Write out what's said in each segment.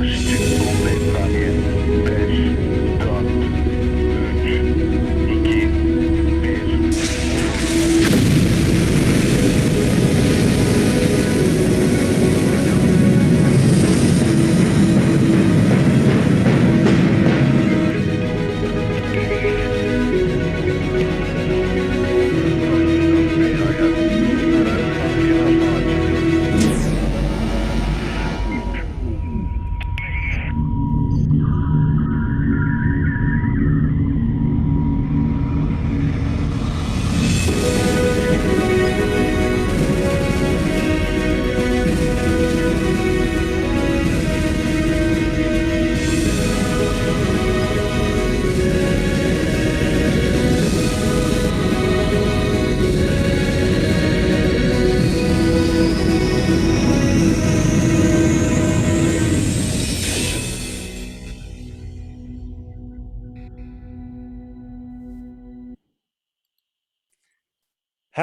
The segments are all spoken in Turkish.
Oksijen son 5 saniye. 5,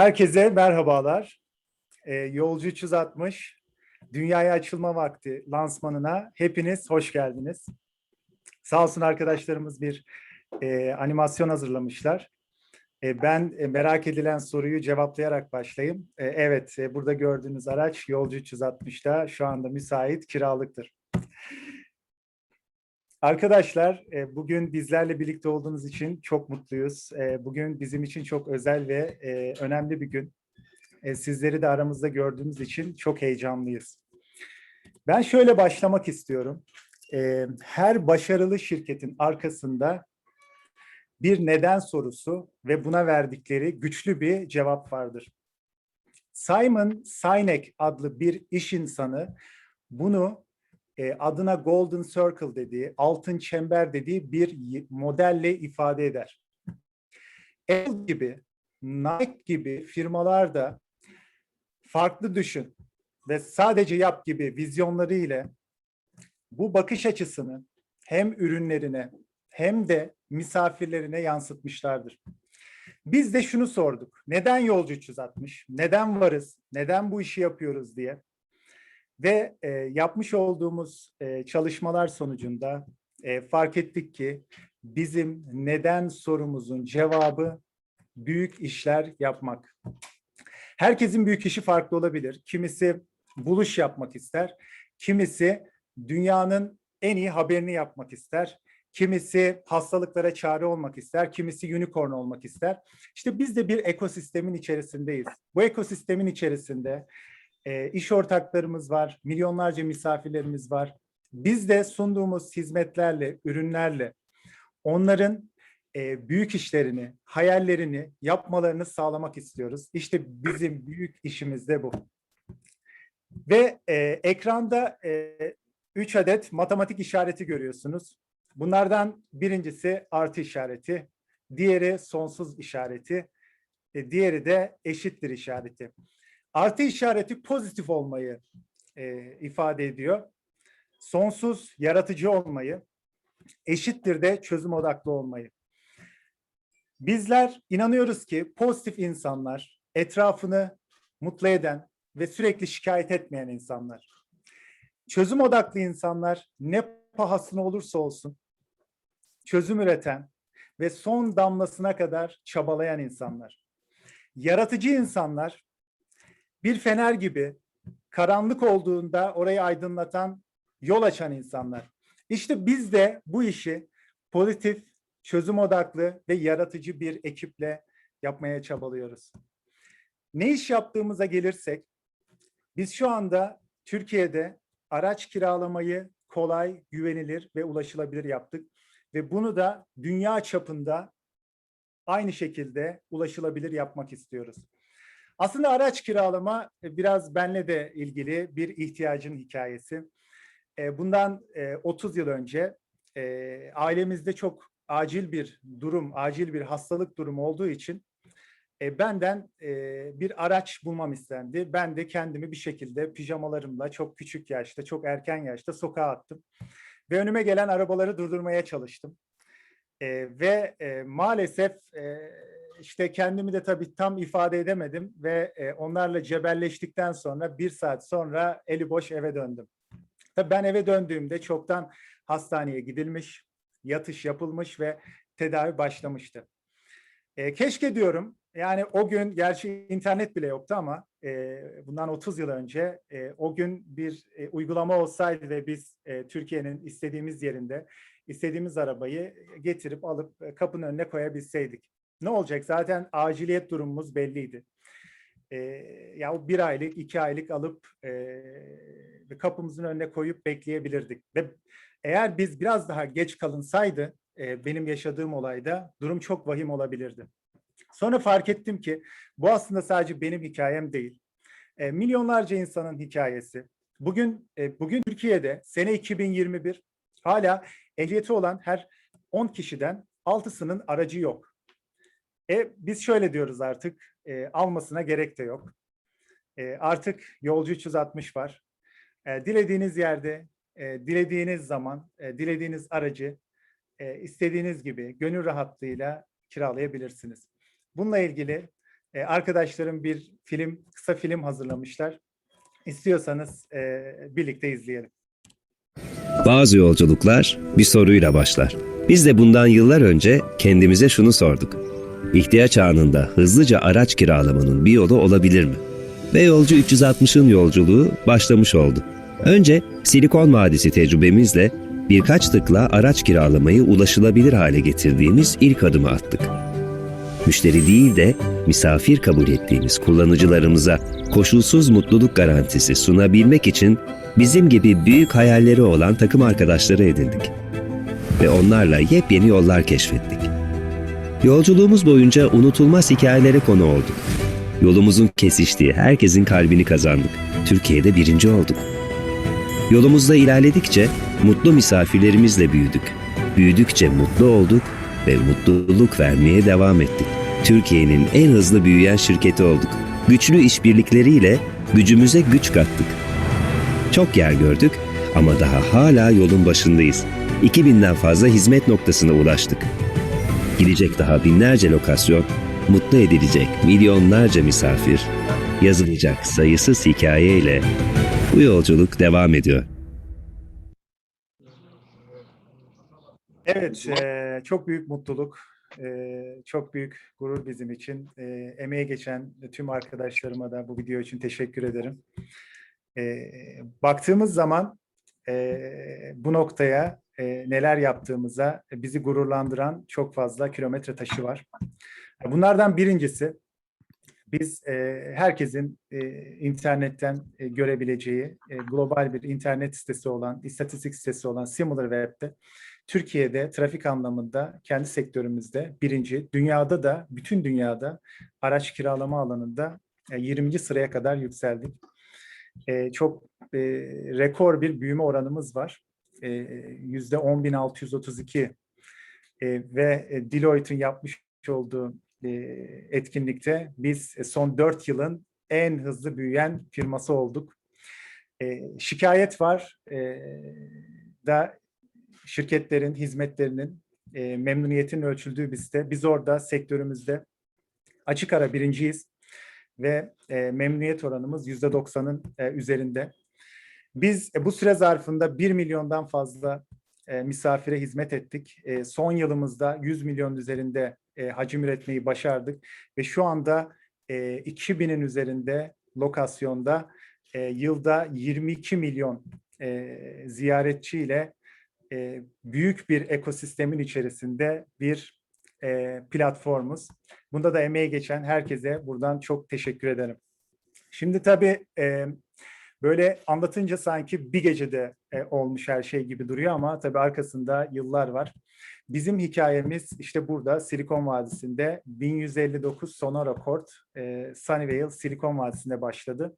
Herkese merhabalar. Ee, Yolcu 360 Dünyaya Açılma Vakti lansmanına hepiniz hoş geldiniz. Sağ olsun arkadaşlarımız bir e, animasyon hazırlamışlar. E, ben e, merak edilen soruyu cevaplayarak başlayayım. E, evet, e, burada gördüğünüz araç Yolcu 360'da şu anda müsait, kiralıktır. Arkadaşlar, e, bugün bizlerle birlikte olduğunuz için çok mutluyuz. E, Bugün bizim için çok özel ve e, önemli bir gün. Sizleri de aramızda gördüğümüz için çok heyecanlıyız. Ben şöyle başlamak istiyorum. Her başarılı şirketin arkasında bir neden sorusu ve buna verdikleri güçlü bir cevap vardır. Simon Sinek adlı bir iş insanı bunu e, adına Golden Circle dediği, altın çember dediği bir modelle ifade eder. Apple gibi, Nike gibi firmalar da farklı düşün ve sadece yap gibi vizyonları ile bu bakış açısını hem ürünlerine hem de misafirlerine yansıtmışlardır. Biz de şunu sorduk. Neden yolcu 360? Neden varız? Neden bu işi yapıyoruz diye. Ve e, yapmış olduğumuz e, çalışmalar sonucunda e, fark ettik ki bizim neden sorumuzun cevabı büyük işler yapmak. Herkesin büyük işi farklı olabilir. Kimisi buluş yapmak ister, kimisi dünyanın en iyi haberini yapmak ister. Kimisi hastalıklara çare olmak ister, kimisi unicorn olmak ister. İşte biz de bir ekosistemin içerisindeyiz. Bu ekosistemin içerisinde e, iş ortaklarımız var, milyonlarca misafirlerimiz var. Biz de sunduğumuz hizmetlerle, ürünlerle onların e, büyük işlerini, hayallerini yapmalarını sağlamak istiyoruz. İşte bizim büyük işimiz de bu. Ve e, ekranda e, üç adet matematik işareti görüyorsunuz. Bunlardan birincisi artı işareti, diğeri sonsuz işareti, e, diğeri de eşittir işareti. Artı işareti pozitif olmayı e, ifade ediyor. Sonsuz yaratıcı olmayı, eşittir de çözüm odaklı olmayı. Bizler inanıyoruz ki pozitif insanlar, etrafını mutlu eden ve sürekli şikayet etmeyen insanlar. Çözüm odaklı insanlar ne pahasına olursa olsun çözüm üreten ve son damlasına kadar çabalayan insanlar. Yaratıcı insanlar bir fener gibi karanlık olduğunda orayı aydınlatan, yol açan insanlar. İşte biz de bu işi pozitif, çözüm odaklı ve yaratıcı bir ekiple yapmaya çabalıyoruz. Ne iş yaptığımıza gelirsek, biz şu anda Türkiye'de araç kiralamayı kolay, güvenilir ve ulaşılabilir yaptık. Ve bunu da dünya çapında aynı şekilde ulaşılabilir yapmak istiyoruz. Aslında araç kiralama e, biraz benle de ilgili bir ihtiyacın hikayesi. E, Bundan e, 30 yıl önce e, ailemizde çok acil bir durum, acil bir hastalık durumu olduğu için e, benden e, bir araç bulmam istendi. Ben de kendimi bir şekilde pijamalarımla çok küçük yaşta, çok erken yaşta sokağa attım. Ve önüme gelen arabaları durdurmaya çalıştım. E, ve e, maalesef e, işte kendimi de tabii tam ifade edemedim ve e, onlarla cebelleştikten sonra bir saat sonra eli boş eve döndüm. Tabii ben eve döndüğümde çoktan hastaneye gidilmiş, yatış yapılmış ve tedavi başlamıştı. E, keşke diyorum yani o gün gerçi internet bile yoktu ama e, bundan 30 yıl önce e, o gün bir e, uygulama olsaydı ve biz e, Türkiye'nin istediğimiz yerinde istediğimiz arabayı getirip alıp e, kapının önüne koyabilseydik. Ne olacak? Zaten aciliyet durumumuz belliydi. E, ya o bir aylık, iki aylık alıp e, kapımızın önüne koyup bekleyebilirdik. Ve eğer biz biraz daha geç kalınsaydı e, benim yaşadığım olayda durum çok vahim olabilirdi. Sonra fark ettim ki bu aslında sadece benim hikayem değil. E, milyonlarca insanın hikayesi. Bugün e, bugün Türkiye'de sene 2021 hala ehliyeti olan her 10 kişiden 6'sının aracı yok. E, biz şöyle diyoruz artık e, almasına gerek de yok. E, artık yolcu 360 var. E, dilediğiniz yerde, e, dilediğiniz zaman, e, dilediğiniz aracı e, istediğiniz gibi gönül rahatlığıyla kiralayabilirsiniz. Bununla ilgili e, arkadaşlarım bir film, kısa film hazırlamışlar. İstiyorsanız e, birlikte izleyelim. Bazı yolculuklar bir soruyla başlar. Biz de bundan yıllar önce kendimize şunu sorduk. İhtiyaç anında hızlıca araç kiralamanın bir yolu olabilir mi? Ve Yolcu 360'ın yolculuğu başlamış oldu. Önce Silikon Vadisi tecrübemizle birkaç tıkla araç kiralamayı ulaşılabilir hale getirdiğimiz ilk adımı attık. Müşteri değil de misafir kabul ettiğimiz kullanıcılarımıza koşulsuz mutluluk garantisi sunabilmek için bizim gibi büyük hayalleri olan takım arkadaşları edindik. Ve onlarla yepyeni yollar keşfettik. Yolculuğumuz boyunca unutulmaz hikayelere konu olduk. Yolumuzun kesiştiği herkesin kalbini kazandık. Türkiye'de birinci olduk. Yolumuzda ilerledikçe mutlu misafirlerimizle büyüdük. Büyüdükçe mutlu olduk ve mutluluk vermeye devam ettik. Türkiye'nin en hızlı büyüyen şirketi olduk. Güçlü işbirlikleriyle gücümüze güç kattık. Çok yer gördük ama daha hala yolun başındayız. 2000'den fazla hizmet noktasına ulaştık. Gidecek daha binlerce lokasyon, mutlu edilecek milyonlarca misafir, yazılacak sayısız hikayeyle bu yolculuk devam ediyor. Evet, eee, çok büyük mutluluk, eee, çok büyük gurur bizim için. Eee, emeğe geçen tüm arkadaşlarıma da bu video için teşekkür ederim. Eee, baktığımız zaman eee, bu noktaya eee, neler yaptığımıza bizi gururlandıran çok fazla kilometre taşı var. Bunlardan birincisi, biz eee, herkesin eee, internetten eee, görebileceği eee, global bir internet sitesi olan, istatistik sitesi olan SimilarWeb'de Türkiye'de trafik anlamında kendi sektörümüzde birinci, dünyada da bütün dünyada araç kiralama alanında e, 20. sıraya kadar yükseldik. E, çok e, rekor bir büyüme oranımız var. E, Yüzde 10.632 e, ve e, Deloitte'in yapmış olduğu etkinlikte biz son 4 yılın en hızlı büyüyen firması olduk. Şikayet var da şirketlerin hizmetlerinin memnuniyetinin ölçüldüğü bir. Biz orada sektörümüzde açık ara birinciyiz ve memnuniyet oranımız yüzde doksanın e, üzerinde. Biz e, bu süre zarfında 1 milyondan fazla e, misafire hizmet ettik. E, son yılımızda 100 milyon üzerinde hacim üretmeyi başardık ve şu anda e, 2000'in üzerinde lokasyonda yılda 22 milyon ziyaretçiyle büyük bir ekosistemin içerisinde bir platformuz. Bunda da emeği geçen herkese buradan çok teşekkür ederim. Şimdi tabii böyle anlatınca sanki bir gecede e, olmuş her şey gibi duruyor ama tabii arkasında yıllar var. Bizim hikayemiz işte burada Silikon Vadisi'nde 1159 Sonora Court, e, Sunnyvale Silikon Vadisi'nde başladı.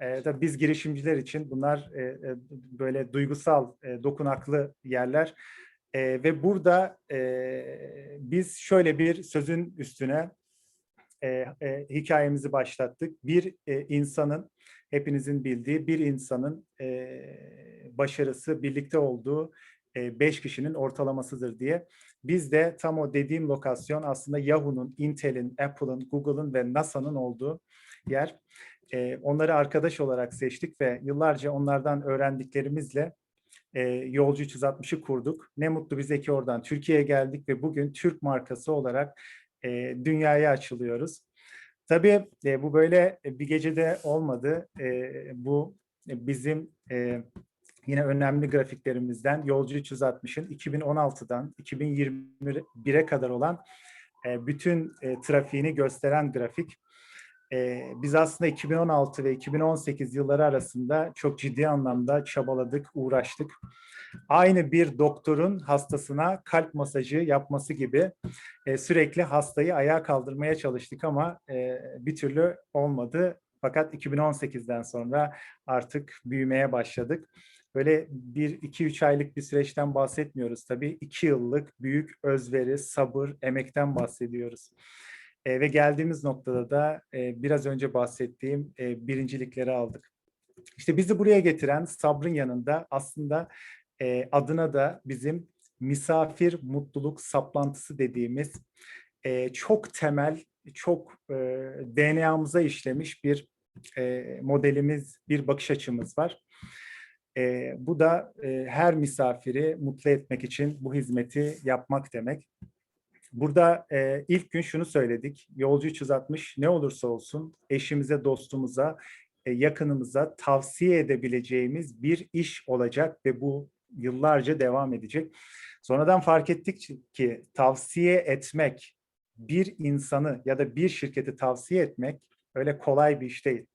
E, tabii biz girişimciler için bunlar e, e, böyle duygusal, e, dokunaklı yerler. E, ve burada e, biz şöyle bir sözün üstüne e, e, hikayemizi başlattık. Bir e, insanın, hepinizin bildiği bir insanın e, başarısı birlikte olduğu e, beş kişinin ortalamasıdır diye. Biz de tam o dediğim lokasyon aslında Yahoo'nun, Intel'in, Apple'ın, Google'ın ve NASA'nın olduğu yer. e, onları arkadaş olarak seçtik ve yıllarca onlardan öğrendiklerimizle e, Yolcu 360'ı kurduk. Ne mutlu bize ki oradan Türkiye'ye geldik ve bugün Türk markası olarak e, dünyaya açılıyoruz. Tabii e, bu böyle bir gecede olmadı. E, bu bizim e, yine önemli grafiklerimizden Yolcu 360'ın 2016'dan 2021'e kadar olan e, bütün e, trafiğini gösteren grafik. E, biz aslında 2016 ve 2018 yılları arasında çok ciddi anlamda çabaladık, uğraştık. Aynı bir doktorun hastasına kalp masajı yapması gibi e, sürekli hastayı ayağa kaldırmaya çalıştık ama e, bir türlü olmadı. Fakat 2018'den sonra artık büyümeye başladık. Böyle bir, iki, üç aylık bir süreçten bahsetmiyoruz tabii. İki yıllık büyük özveri, sabır, emekten bahsediyoruz. E, ve geldiğimiz noktada da e, biraz önce bahsettiğim e, birincilikleri aldık. İşte bizi buraya getiren sabrın yanında aslında e, adına da bizim misafir mutluluk saplantısı dediğimiz e, çok temel, çok e, DNA'mıza işlemiş bir e, modelimiz, bir bakış açımız var. E, bu da e, her misafiri mutlu etmek için bu hizmeti yapmak demek. Burada e, ilk gün şunu söyledik. Yolcu 360 ne olursa olsun eşimize, dostumuza, e, yakınımıza tavsiye edebileceğimiz bir iş olacak ve bu yıllarca devam edecek. Sonradan fark ettik ki tavsiye etmek, bir insanı ya da bir şirketi tavsiye etmek öyle kolay bir iş değil.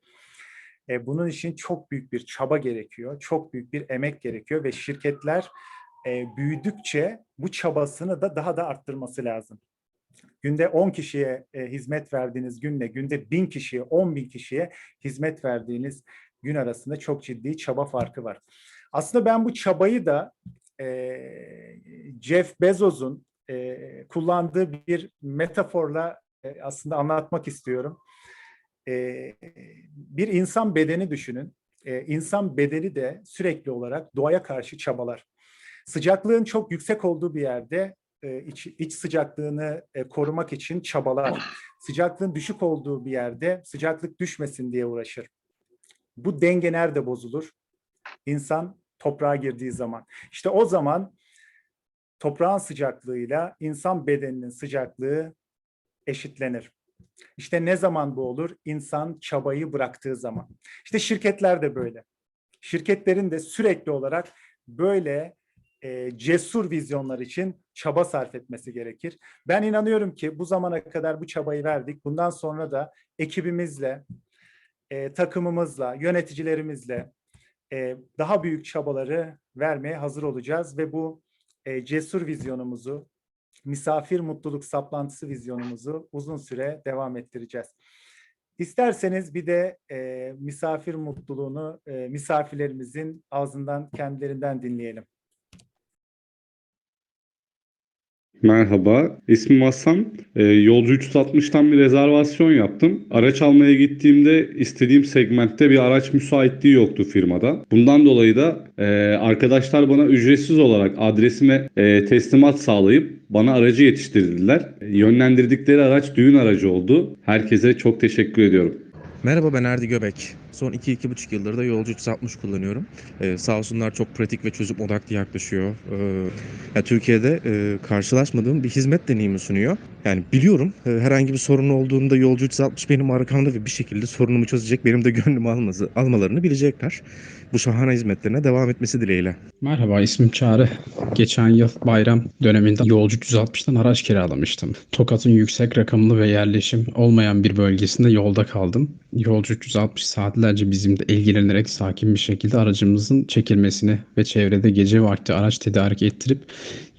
E, bunun için çok büyük bir çaba gerekiyor, çok büyük bir emek gerekiyor ve şirketler e, büyüdükçe bu çabasını da daha da arttırması lazım. Günde 10 kişiye e, hizmet verdiğiniz günle günde 1000 kişiye, 10 bin kişiye hizmet verdiğiniz gün arasında çok ciddi çaba farkı var. Aslında ben bu çabayı da e, Jeff Bezos'un e, kullandığı bir metaforla e, aslında anlatmak istiyorum. E, bir insan bedeni düşünün. E, insan bedeni de sürekli olarak doğaya karşı çabalar. Sıcaklığın çok yüksek olduğu bir yerde iç, iç sıcaklığını e, korumak için çabalar. Sıcaklığın düşük olduğu bir yerde sıcaklık düşmesin diye uğraşır. Bu denge nerede bozulur? İnsan toprağa girdiği zaman. İşte o zaman toprağın sıcaklığıyla insan bedeninin sıcaklığı eşitlenir. İşte ne zaman bu olur? İnsan çabayı bıraktığı zaman. İşte şirketler de böyle. Şirketlerin de sürekli olarak böyle e, cesur vizyonlar için çaba sarf etmesi gerekir. Ben inanıyorum ki bu zamana kadar bu çabayı verdik. Bundan sonra da ekibimizle, e, takımımızla, yöneticilerimizle daha büyük çabaları vermeye hazır olacağız ve bu cesur vizyonumuzu, misafir mutluluk saplantısı vizyonumuzu uzun süre devam ettireceğiz. İsterseniz bir de e, misafir mutluluğunu e, misafirlerimizin ağzından kendilerinden dinleyelim. Merhaba, ismim Hasan. Ee, Yolcu 360'tan bir rezervasyon yaptım. Araç almaya gittiğimde istediğim segmentte bir araç müsaitliği yoktu firmada. Bundan dolayı da e, arkadaşlar bana ücretsiz olarak adresime e, teslimat sağlayıp bana aracı yetiştirdiler. Yönlendirdikleri araç düğün aracı oldu. Herkese çok teşekkür ediyorum. Merhaba ben Erdi Göbek. Son 2-2,5 yıldır da Yolcu 360 kullanıyorum. Ee, sağ olsunlar çok pratik ve çözüm odaklı yaklaşıyor. Ee, ya Türkiye'de e, karşılaşmadığım bir hizmet deneyimi sunuyor. Yani biliyorum e, herhangi bir sorun olduğunda Yolcu 360 benim arkamda ve bir şekilde sorunumu çözecek, benim de gönlümü alması, almalarını bilecekler. Bu şahane hizmetlerine devam etmesi dileğiyle. Merhaba ismim Çağrı. Geçen yıl bayram döneminde Yolcu 360'tan araç kiralamıştım. Tokat'ın yüksek rakımlı ve yerleşim olmayan bir bölgesinde yolda kaldım. Yolcu 360 saatlerce bizimle ilgilenerek sakin bir şekilde aracımızın çekilmesini ve çevrede gece vakti araç tedarik ettirip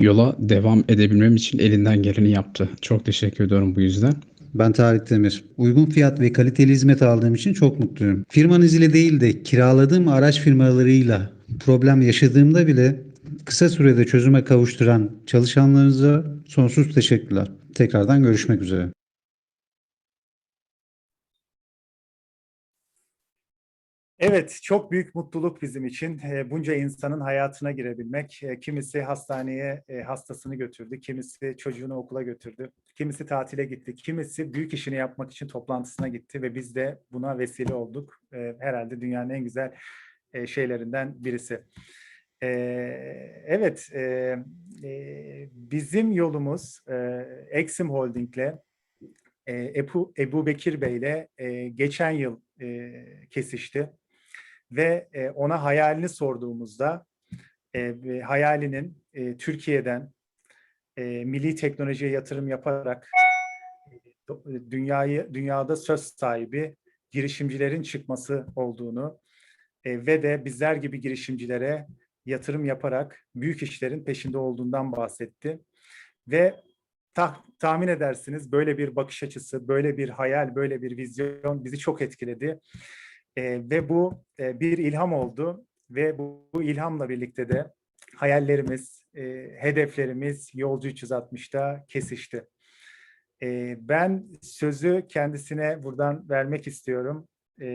yola devam edebilmem için elinden geleni yaptı. Çok teşekkür ediyorum bu yüzden. Ben Tarık Demir. Uygun fiyat ve kaliteli hizmet aldığım için çok mutluyum. Firmanız ile değil de kiraladığım araç firmalarıyla problem yaşadığımda bile kısa sürede çözüme kavuşturan çalışanlarınıza sonsuz teşekkürler. Tekrardan görüşmek üzere. Evet, çok büyük mutluluk bizim için. E, bunca insanın hayatına girebilmek. E, kimisi hastaneye e, hastasını götürdü, kimisi çocuğunu okula götürdü, kimisi tatile gitti, kimisi büyük işini yapmak için toplantısına gitti ve biz de buna vesile olduk. E, herhalde dünyanın en güzel e, şeylerinden birisi. Evet, e, bizim yolumuz Exim Holding'le Ebu, Ebu Bekir Bey'le geçen yıl kesişti ve e, ona hayalini sorduğumuzda e, hayalinin e, Türkiye'den milli teknolojiye yatırım yaparak dünyayı dünyada söz sahibi girişimcilerin çıkması olduğunu ve de bizler gibi girişimcilere yatırım yaparak büyük işlerin peşinde olduğundan bahsetti. Ve tah- tahmin edersiniz böyle bir bakış açısı, böyle bir hayal, böyle bir vizyon bizi çok etkiledi. E, ve bu e, bir ilham oldu ve bu, bu ilhamla birlikte de hayallerimiz, e, hedeflerimiz Yolcu 360'da kesişti. E, ben sözü kendisine buradan vermek istiyorum e,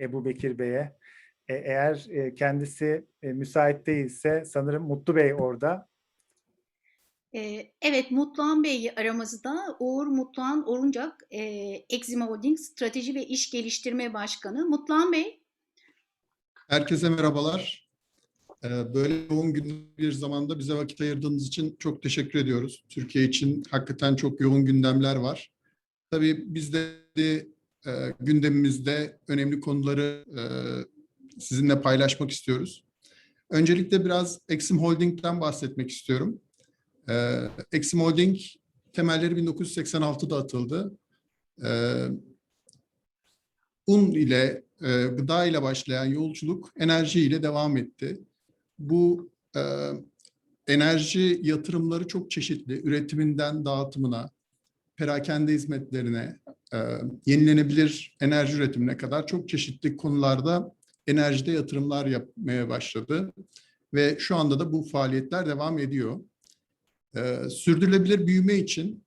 Ebu Bekir Bey'e. E, eğer e, kendisi e, müsait değilse sanırım Mutlu Bey orada. Evet, Mutluhan Bey aramızda. Uğur Mutluhan Oruncak, e, Exim Holding Strateji ve İş Geliştirme Başkanı. Mutluhan Bey, Herkese merhabalar. Böyle yoğun gün bir zamanda bize vakit ayırdığınız için çok teşekkür ediyoruz. Türkiye için hakikaten çok yoğun gündemler var. Tabii biz de gündemimizde önemli konuları sizinle paylaşmak istiyoruz. Öncelikle biraz Exim Holding'den bahsetmek istiyorum. Ee, Exim Holding temelleri 1986'da atıldı. Ee, un ile, e, gıda ile başlayan yolculuk enerji ile devam etti. Bu e, enerji yatırımları çok çeşitli. Üretiminden dağıtımına, perakende hizmetlerine, e, yenilenebilir enerji üretimine kadar çok çeşitli konularda enerjide yatırımlar yapmaya başladı. Ve şu anda da bu faaliyetler devam ediyor. E, sürdürülebilir büyüme için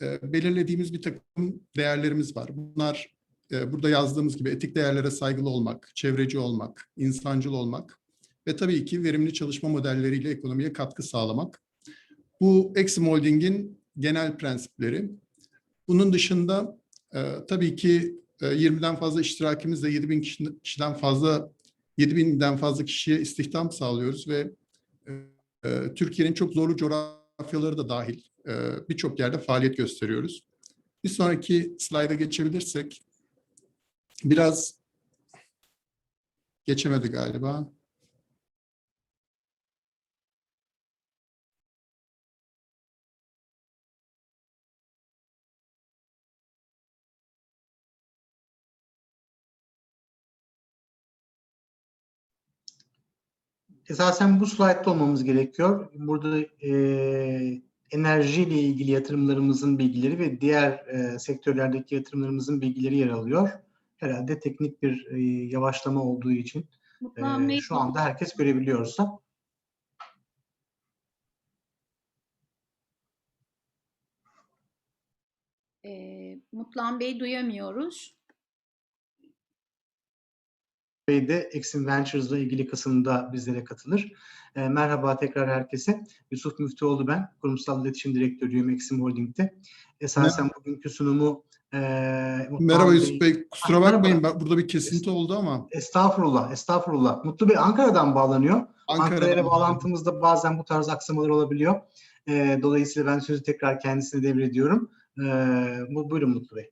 e, belirlediğimiz bir takım değerlerimiz var. Bunlar e, burada yazdığımız gibi etik değerlere saygılı olmak, çevreci olmak, insancıl olmak ve tabii ki verimli çalışma modelleriyle ekonomiye katkı sağlamak. Bu Exim Holding'in genel prensipleri. Bunun dışında e, tabii ki e, 20'den fazla iştirakimizle 7 bin kişiden fazla 7 binden fazla kişiye istihdam sağlıyoruz ve e, Türkiye'nin çok zorlu coğrafyaları da dahil birçok yerde faaliyet gösteriyoruz. Bir sonraki slayda geçebilirsek biraz geçemedi galiba. Esasen bu slaytta olmamız gerekiyor. Burada e, enerjiyle ilgili yatırımlarımızın bilgileri ve diğer e, sektörlerdeki yatırımlarımızın bilgileri yer alıyor. Herhalde teknik bir e, yavaşlama olduğu için e, şu anda herkes görebiliyorsa. e, Mutluhan Bey duyamıyoruz. Bey de Exim Ventures'la ilgili kısımda bizlere katılır. E, merhaba tekrar herkese. Yusuf Müftüoğlu ben. Kurumsal İletişim Direktörüyüm Exim Holding'de. Esasen bugünkü sunumu e, Merhaba Yusuf Bey. Kusura Ah, bakmayın ben- burada bir kesinti oldu ama Estağfurullah, estağfurullah. Mutlu Bey Ankara'dan bağlanıyor. Ankara'ya Ankara'dan bağlantımızda bazen bu tarz aksamalar olabiliyor. Ee, dolayısıyla ben sözü tekrar kendisine devrediyorum. Bu- buyurun Mutlu Bey.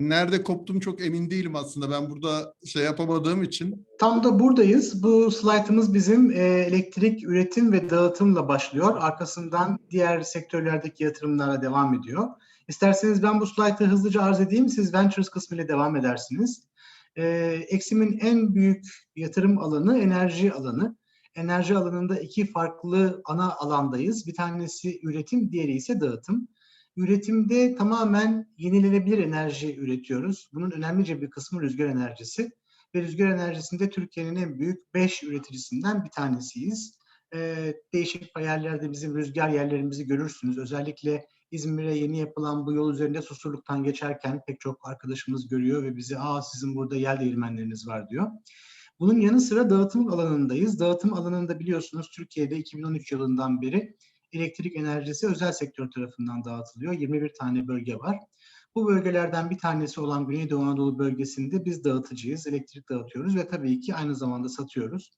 Nerede koptum çok emin değilim aslında. Ben burada şey yapamadığım için. Tam da buradayız. Bu slaytımız bizim e, elektrik üretim ve dağıtımla başlıyor. Arkasından diğer sektörlerdeki yatırımlara devam ediyor. İsterseniz ben bu slaytı hızlıca arz edeyim. Siz Ventures kısmıyla devam edersiniz. E, Exim'in en büyük yatırım alanı enerji alanı. Enerji alanında iki farklı ana alandayız. Bir tanesi üretim, diğeri ise dağıtım. Üretimde tamamen yenilenebilir enerji üretiyoruz. Bunun önemlice bir kısmı rüzgar enerjisi ve rüzgar enerjisinde Türkiye'nin en büyük 5 üreticisinden bir tanesiyiz. Ee, değişik yerlerde bizim rüzgar yerlerimizi görürsünüz. Özellikle İzmir'e yeni yapılan bu yol üzerinde Susurluk'tan geçerken pek çok arkadaşımız görüyor ve bize aa sizin burada yel değirmenleriniz var diyor. Bunun yanı sıra dağıtım alanındayız. Dağıtım alanında biliyorsunuz Türkiye'de 2013 yılından beri elektrik enerjisi özel sektör tarafından dağıtılıyor. 21 tane bölge var. Bu bölgelerden bir tanesi olan Güneydoğu Anadolu bölgesinde biz dağıtıcıyız, elektrik dağıtıyoruz ve tabii ki aynı zamanda satıyoruz.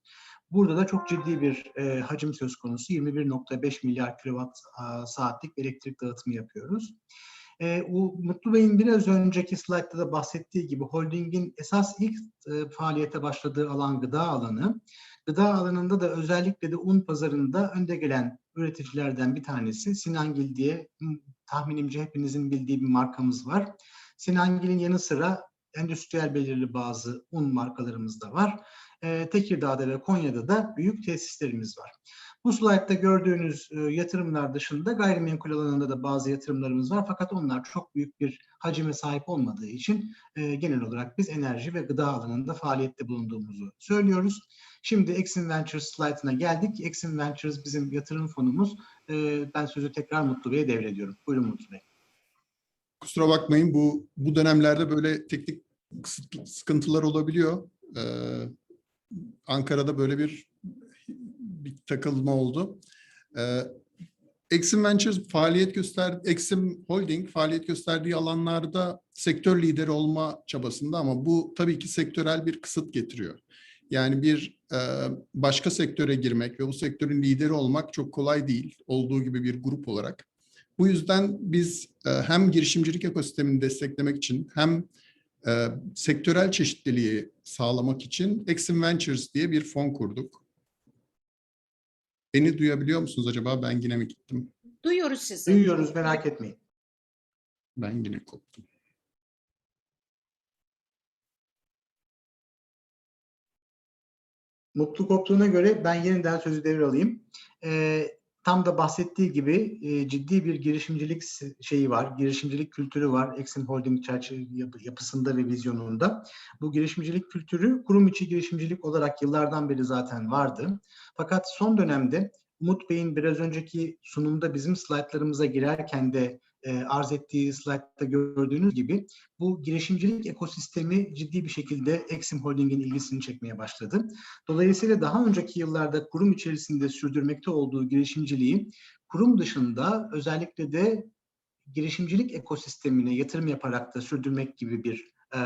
Burada da çok ciddi bir e, hacim söz konusu. 21.5 milyar kilowatt a, saatlik elektrik dağıtımı yapıyoruz. E, o, Mutlu Bey'in biraz önceki slaytta da bahsettiği gibi holdingin esas ilk e, faaliyete başladığı alan gıda alanı. Gıda alanında da özellikle de un pazarında önde gelen üreticilerden bir tanesi Sinangil diye m, tahminimce hepinizin bildiği bir markamız var. Sinangil'in yanı sıra endüstriyel belirli bazı un markalarımız da var. Ee, Tekirdağ'da ve Konya'da da büyük tesislerimiz var. Bu slaytta gördüğünüz e, yatırımlar dışında gayrimenkul alanında da bazı yatırımlarımız var. Fakat onlar çok büyük bir hacime sahip olmadığı için e, genel olarak biz enerji ve gıda alanında faaliyette bulunduğumuzu söylüyoruz. Şimdi Exim Ventures slaytına geldik. Exim Ventures bizim yatırım fonumuz. E, ben sözü tekrar Mutlu Bey'e devrediyorum. Buyurun Mutlu Bey. Kusura bakmayın bu bu dönemlerde böyle teknik sıkıntılar olabiliyor. Ee, Ankara'da böyle bir bir takılma oldu. Ee, Exim Ventures faaliyet göster, Exim Holding faaliyet gösterdiği alanlarda sektör lideri olma çabasında ama bu tabii ki sektörel bir kısıt getiriyor. Yani bir e, başka sektöre girmek ve bu sektörün lideri olmak çok kolay değil olduğu gibi bir grup olarak. Bu yüzden biz e, hem girişimcilik ekosistemini desteklemek için hem e, sektörel çeşitliliği sağlamak için Exim Ventures diye bir fon kurduk. Beni duyabiliyor musunuz acaba? Ben yine mi gittim? Duyuyoruz sizi. Duyuyoruz merak etmeyin. Ben yine koptum. Mutlu koptuğuna göre ben yeniden sözü devralayım. Ee, tam da bahsettiği gibi e, ciddi bir girişimcilik şeyi var, girişimcilik kültürü var Exim Holding yapı- yapısında ve vizyonunda. Bu girişimcilik kültürü kurum içi girişimcilik olarak yıllardan beri zaten vardı. Fakat son dönemde Umut Bey'in biraz önceki sunumda bizim slaytlarımıza girerken de e, arz ettiği slaytta gördüğünüz gibi bu girişimcilik ekosistemi ciddi bir şekilde Exim Holding'in ilgisini çekmeye başladı. Dolayısıyla daha önceki yıllarda kurum içerisinde sürdürmekte olduğu girişimciliği kurum dışında özellikle de girişimcilik ekosistemine yatırım yaparak da sürdürmek gibi bir e,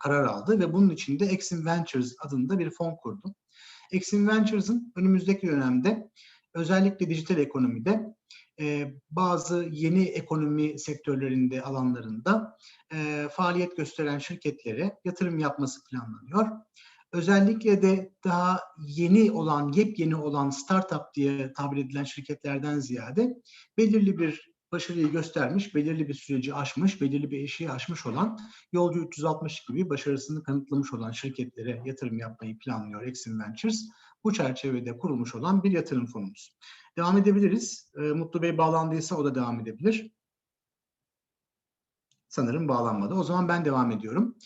karar aldı ve bunun için de Exim Ventures adında bir fon kurdu. Exim Ventures'ın önümüzdeki dönemde özellikle dijital ekonomide bazı yeni ekonomi sektörlerinde alanlarında faaliyet gösteren şirketlere yatırım yapması planlanıyor özellikle de daha yeni olan, yepyeni olan startup diye tabir edilen şirketlerden ziyade belirli bir başarıyı göstermiş, belirli bir süreci aşmış, belirli bir eşiği aşmış olan Yolcu 360 gibi başarısını kanıtlamış olan şirketlere yatırım yapmayı planlıyor Exim Ventures. Bu çerçevede kurulmuş olan bir yatırım fonumuz. Devam edebiliriz. Ee, Mutlu Bey bağlandıysa o da devam edebilir. Sanırım bağlanmadı. O zaman ben devam ediyorum.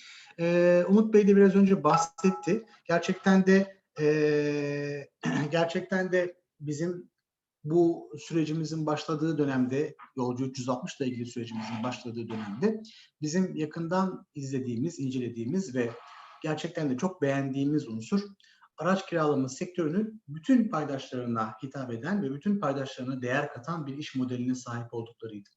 Ee, Umut Bey de biraz önce bahsetti. Gerçekten de eee, gerçekten de bizim bu sürecimizin başladığı dönemde, Yolcu 360 ile ilgili sürecimizin başladığı dönemde bizim yakından izlediğimiz, incelediğimiz ve gerçekten de çok beğendiğimiz unsur araç kiralama sektörünün bütün paydaşlarına hitap eden ve bütün paydaşlarına değer katan bir iş modeline sahip olduklarıydı.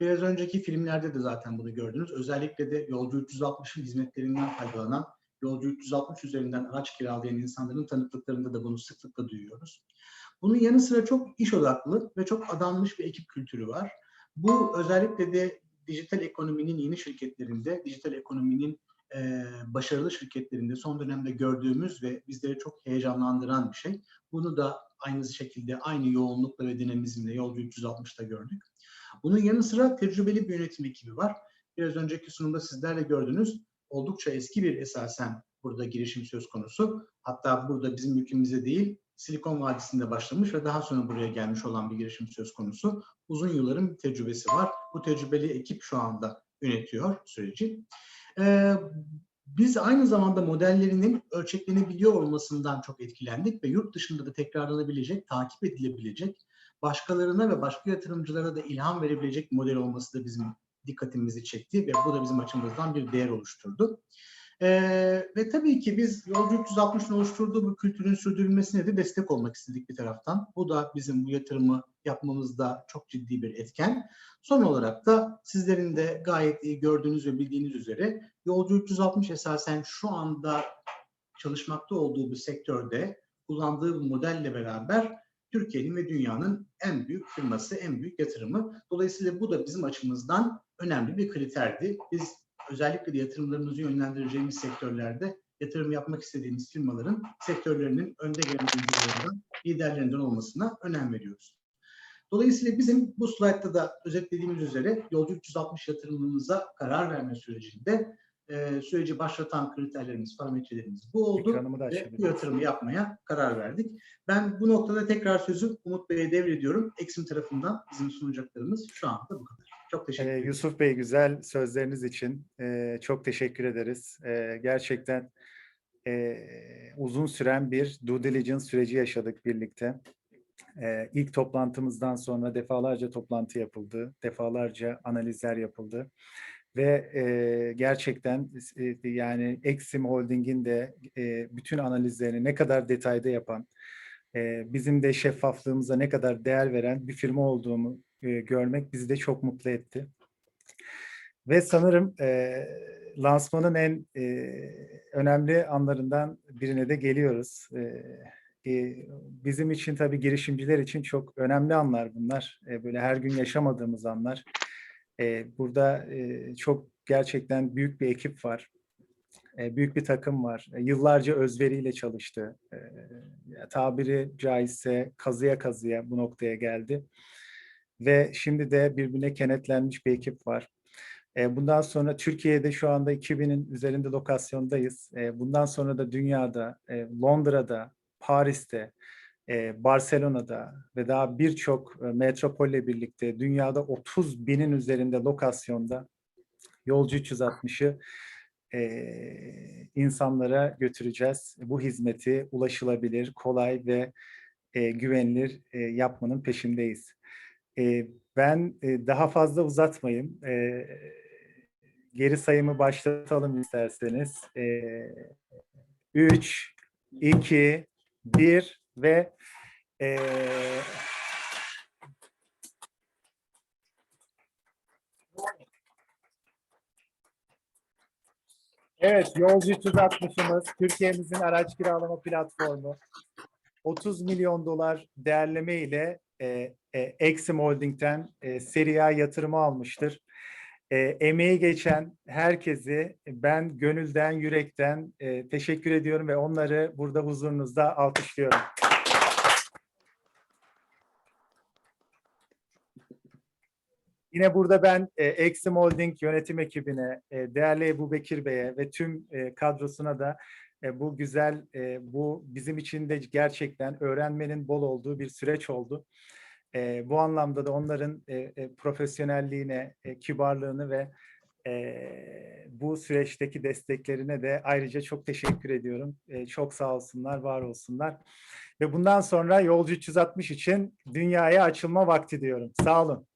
Biraz önceki filmlerde de zaten bunu gördünüz. Özellikle de Yolcu 360'ın hizmetlerinden faydalanan, Yolcu 360 üzerinden araç kiralayan insanların tanıklıklarında da bunu sıklıkla duyuyoruz. Bunun yanı sıra çok iş odaklı ve çok adanmış bir ekip kültürü var. Bu özellikle de dijital ekonominin yeni şirketlerinde, dijital ekonominin başarılı şirketlerinde son dönemde gördüğümüz ve bizleri çok heyecanlandıran bir şey. Bunu da aynı şekilde aynı yoğunlukla ve dinamizmle Yolcu 360'da gördük. Bunun yanı sıra tecrübeli bir yönetim ekibi var. Biraz önceki sunumda sizler de gördünüz. Oldukça eski bir esasen burada girişim söz konusu. Hatta burada bizim ülkemizde değil, Silikon Vadisi'nde başlamış ve daha sonra buraya gelmiş olan bir girişim söz konusu. Uzun yılların bir tecrübesi var. Bu tecrübeli ekip şu anda yönetiyor süreci. Ee, biz aynı zamanda modellerinin ölçeklenebiliyor olmasından çok etkilendik ve yurt dışında da tekrarlanabilecek, takip edilebilecek başkalarına ve başka yatırımcılara da ilham verebilecek model olması da bizim dikkatimizi çekti ve bu da bizim açımızdan bir değer oluşturdu. Ee, ve tabii ki biz Yolcu 360'ın oluşturduğu bu kültürün sürdürülmesine de destek olmak istedik bir taraftan. Bu da bizim bu yatırımı yapmamızda çok ciddi bir etken. Son olarak da sizlerin de gayet iyi gördüğünüz ve bildiğiniz üzere Yolcu 360 esasen şu anda çalışmakta olduğu bir sektörde kullandığı bu modelle beraber Türkiye'nin ve dünyanın en büyük firması, en büyük yatırımı. Dolayısıyla bu da bizim açımızdan önemli bir kriterdi. Biz özellikle de yatırımlarımızı yönlendireceğimiz sektörlerde yatırım yapmak istediğimiz firmaların sektörlerinin önde gelen oyuncularından, liderlerinden olmasına önem veriyoruz. Dolayısıyla bizim bu slaytta da özetlediğimiz üzere Yolcu 360 yatırımımıza karar verme sürecinde e, süreci başlatan kriterlerimiz, parametrelerimiz bu oldu ve bu yatırımı yapmaya karar verdik. Ben bu noktada tekrar sözü Umut Bey'e devrediyorum. Eksim tarafından bizim sunacaklarımız şu anda bu kadar. Çok teşekkür Ee, ederim. Yusuf Bey güzel sözleriniz için e, çok teşekkür ederiz. E, gerçekten e, uzun süren bir due diligence süreci yaşadık birlikte. E, ilk toplantımızdan sonra defalarca toplantı yapıldı, defalarca analizler yapıldı ve e, gerçekten e, yani Exim Holding'in de e, bütün analizlerini ne kadar detayda yapan, e, bizim de şeffaflığımıza ne kadar değer veren bir firma olduğumu e, görmek bizi de çok mutlu etti. Ve sanırım e, lansmanın en e, önemli anlarından birine de geliyoruz. E, e, bizim için tabii girişimciler için çok önemli anlar bunlar. E, böyle her gün yaşamadığımız anlar. E, burada e, çok gerçekten büyük bir ekip var. E, büyük bir takım var. E, yıllarca özveriyle çalıştı. E, tabiri caizse kazıya kazıya bu noktaya geldi. Ve şimdi de birbirine kenetlenmiş bir ekip var. E, Bundan sonra Türkiye'de şu anda 2000'in üzerinde lokasyondayız. E, Bundan sonra da dünyada, e, Londra'da, Paris'te, Barcelona'da ve daha birçok metropolle birlikte dünyada 30 binin üzerinde lokasyonda Yolcu 360'ı e, insanlara götüreceğiz. Bu hizmeti ulaşılabilir, kolay ve güvenilir yapmanın peşindeyiz. Ben daha fazla uzatmayayım. Geri sayımı başlatalım isterseniz. E, 3, 2, 1 ve Evet, Yolcu 360'ımız Türkiye'mizin araç kiralama platformu. 30 milyon dolar değerleme ile e, e, Exim Holding'den e, Serie A yatırımı almıştır. E, emeği geçen herkesi ben gönülden, yürekten e, teşekkür ediyorum ve onları burada huzurunuzda alkışlıyorum. Yine burada ben e, Exim Holding yönetim ekibine, e, değerli Ebu Bekir Bey'e ve tüm e, kadrosuna da e, bu güzel, e, bu bizim için de gerçekten öğrenmenin bol olduğu bir süreç oldu. E, bu anlamda da onların profesyonelliğine, kibarlığını ve bu süreçteki desteklerine de ayrıca çok teşekkür ediyorum. Çok sağ olsunlar, var olsunlar. Ve bundan sonra Yolcu 360 için dünyaya açılma vakti diyorum. Sağ olun.